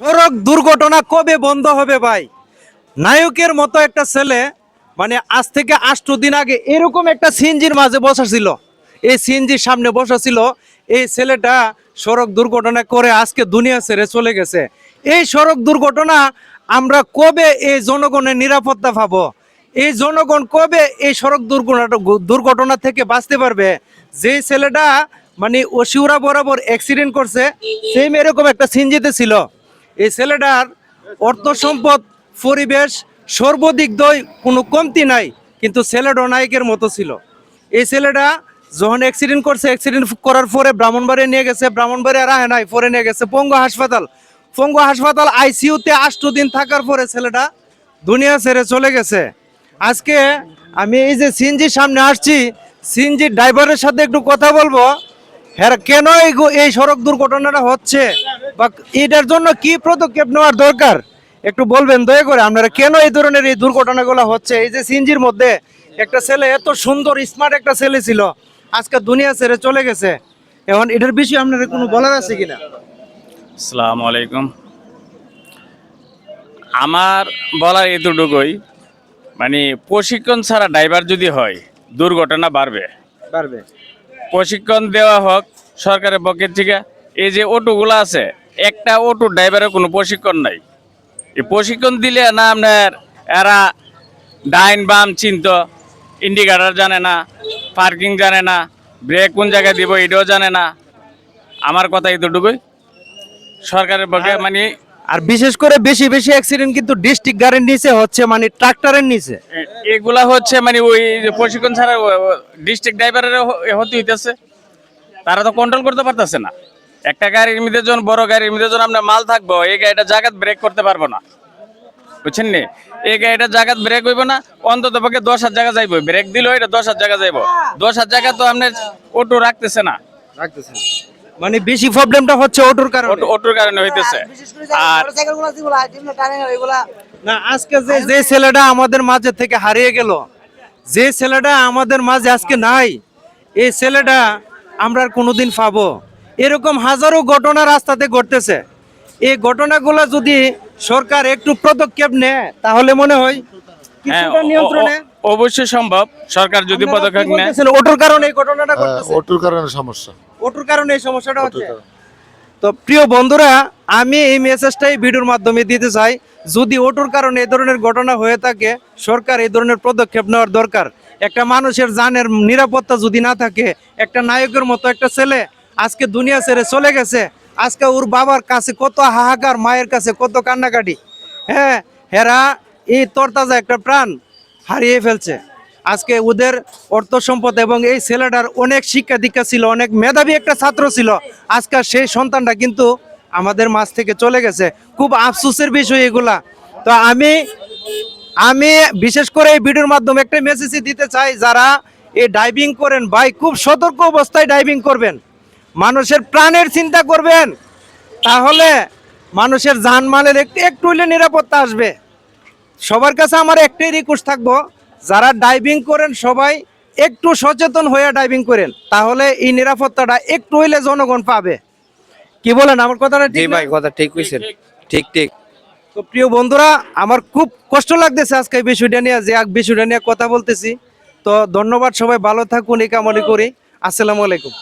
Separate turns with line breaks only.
সড়ক দুর্ঘটনা কবে বন্ধ হবে ভাই? নায়কের মতো একটা ছেলে মানে আজ থেকে আষ্ট দিন আগে এরকম একটা সিএনজির মাঝে বসা ছিল। এই সিএনজির সামনে বসা ছিল। এই ছেলেটা সড়ক দুর্ঘটনা করে আজকে দুনিয়া ছেড়ে চলে গেছে। এই সড়ক দুর্ঘটনা আমরা কবে এই জনগণের নিরাপত্তা পাবো? এই জনগণ কবে এই সড়ক দুর্ঘটনা দুর্ঘটনা থেকে বাঁচতে পারবে? যে ছেলেটা মানে ওশিউরা বরাবর অ্যাক্সিডেন্ট করছে সেম এরকম একটা সিনজিতে ছিল। এই ছেলেটার অর্থ সম্পদ, পরিবেশ, সর্বদিক দই কোনো কমতি নাই, কিন্তু ছেলেটা নায়কের মতো ছিল। এই ছেলেটা যখন অ্যাক্সিডেন্ট করছে অ্যাক্সিডেন্ট করার পরে ব্রাহ্মণবাড়ি নিয়ে গেছে ব্রাহ্মণবাড়ি আর নাই, পরে নিয়ে গেছে পঙ্গু হাসপাতাল। পঙ্গু হাসপাতাল আইসিইউতে আষ্ট দিন থাকার পরে ছেলেটা দুনিয়া ছেড়ে চলে গেছে। আজকে আমি এই যে সিনজির সামনে আসছি সিনজির ড্রাইভারের সাথে একটু কথা বলব। হ্যাঁ কেন এই সড়ক দুর্ঘটনাটা হচ্ছে? বা এটার জন্য কি পদক্ষেপ নেওয়ার দরকার? একটু বলবেন দয়া করে আপনারা কেন এই ধরনের এই দুর্ঘটনাগুলো হচ্ছে? এই যে সিনজির মধ্যে একটা ছেলে এত সুন্দর স্মার্ট একটা ছেলে ছিল আজকে দুনিয়া ছেড়ে চলে গেছে। এখন এটার বিষয়ে আপনার কোনো বলার আছে কিনা?
আসসালামু আলাইকুম। আমার বলার এতটুকুই মানে প্রশিক্ষণ ছাড়া ড্রাইভার যদি হয় দুর্ঘটনা বাড়বে।
বাড়বে।
প্রশিক্ষণ দেওয়া হোক সরকারের পক্ষের থেকে এই যে অটোগুলো আছে একটা অটো ড্রাইভারের কোনো প্রশিক্ষণ নাই। এই প্রশিক্ষণ দিলে না আপনার এরা ডাইন বাম চিন্ত ইন্ডিকেটার জানে না পার্কিং জানে না ব্রেক কোন জায়গায় দিব এটাও জানে না। আমার কথা এতটুকুই। সরকারের পক্ষে মানে
আর বিশেষ করে বেশি বেশি অ্যাক্সিডেন্ট কিন্তু ডিস্ট্রিক্ট গাড়ির নিচে হচ্ছে মানে ট্রাক্টরের নিচে।
এগুলা হচ্ছে মানে ওই যে প্রশিক্ষণ ছাড়া ডিস্ট্রিক্ট ড্রাইভারের হতে হইতেছে। তারা তো কন্ট্রোল করতে পারতেছে না। একটা গাড়ির মধ্যে যখন বড় গাড়ির মধ্যে যখন আপনার মাল থাকব এই গাড়িটা জায়গাত ব্রেক করতে পারব না। বুঝছেন নি? এই গাড়িটা জায়গাত ব্রেক হইব না অন্তত পক্ষে দশ হাজার জায়গা যাইবো। ব্রেক দিল এটা দশ হাজার জায়গা যাইবো। দশ হাজার জায়গা তো আপনার অটো রাখতেছে না।
রাখতেছেন মানে বেশি প্রবলেমটা হচ্ছে অটোর কারণে।
অটো অটোর কারণে হইতেছে। আর
না আজকে যে যে ছেলেটা আমাদের মাঝে থেকে হারিয়ে গেল যে ছেলেটা আমাদের মাঝে আজকে নাই এই ছেলেটা আমরা আর কোনোদিন পাবো। এরকম হাজারো ঘটনা রাস্তাতে ঘটতেছে। এই ঘটনাগুলো যদি সরকার একটু পদক্ষেপ নেয় তাহলে মনে হয়
হ্যাঁ
কিছুটা নিয়ন্ত্রণে
অবশ্যই সম্ভব সরকার যদি পদক্ষেপ নেয়?
কারণে এই ঘটনাটা
হ্যাঁ,
ঘটতেছে?
ওটুর কারণে সমস্যা।
কারণে এই সমস্যাটা হচ্ছে? তো প্রিয় বন্ধুরা আমি এই মেসেজটাই ভিডিওর মাধ্যমে দিতে চাই যদি অটোর কারণে এই ধরনের ঘটনা হয়ে থাকে সরকার এই ধরনের পদক্ষেপ নেওয়ার দরকার। একটা মানুষের জানের নিরাপত্তা যদি না থাকে একটা নায়কের মতো একটা ছেলে আজকে দুনিয়া ছেড়ে চলে গেছে। আজকে ওর বাবার কাছে কত হাহাকার, মায়ের কাছে কত কান্নাকাটি। হ্যাঁ হেরা এই তরতাজা একটা প্রাণ হারিয়ে ফেলছে। আজকে ওদের অর্থ সম্পদ এবং এই ছেলেটার অনেক শিক্ষা দীক্ষা ছিল, অনেক মেধাবী একটা ছাত্র ছিল। আজকে সেই সন্তানটা কিন্তু আমাদের মাঝ থেকে চলে গেছে। খুব আফসোসের বিষয় এগুলা। তো আমি আমি বিশেষ করে এই ভিডিওর মাধ্যমে একটা মেসেজই দিতে চাই, যারা এই ডাইভিং করেন, ভাই, খুব সতর্ক অবস্থায় ডাইভিং করবেন। মানুষের প্রাণের চিন্তা করবেন তাহলে মানুষের জানমালের একটু একটু হইলে নিরাপত্তা আসবে। সবার কাছে আমার একটাই রিকোয়েস্ট থাকব যারা ডাইভিং করেন সবাই একটু সচেতন হয়ে ডাইভিং করেন তাহলে এই নিরাপত্তাটা একটু হইলে জনগণ পাবে। কি বলেন আমার কথাটা ঠিক
ভাই কথা ঠিক কইছেন। ঠিক ঠিক।
তো প্রিয় বন্ধুরা আমার খুব কষ্ট লাগতেছে আজকে এই বিষয়টা নিয়ে যে এক বিষয়টা নিয়ে কথা বলতেছি। তো ধন্যবাদ সবাই ভালো থাকুন এই কামনা করি। আসসালামু আলাইকুম।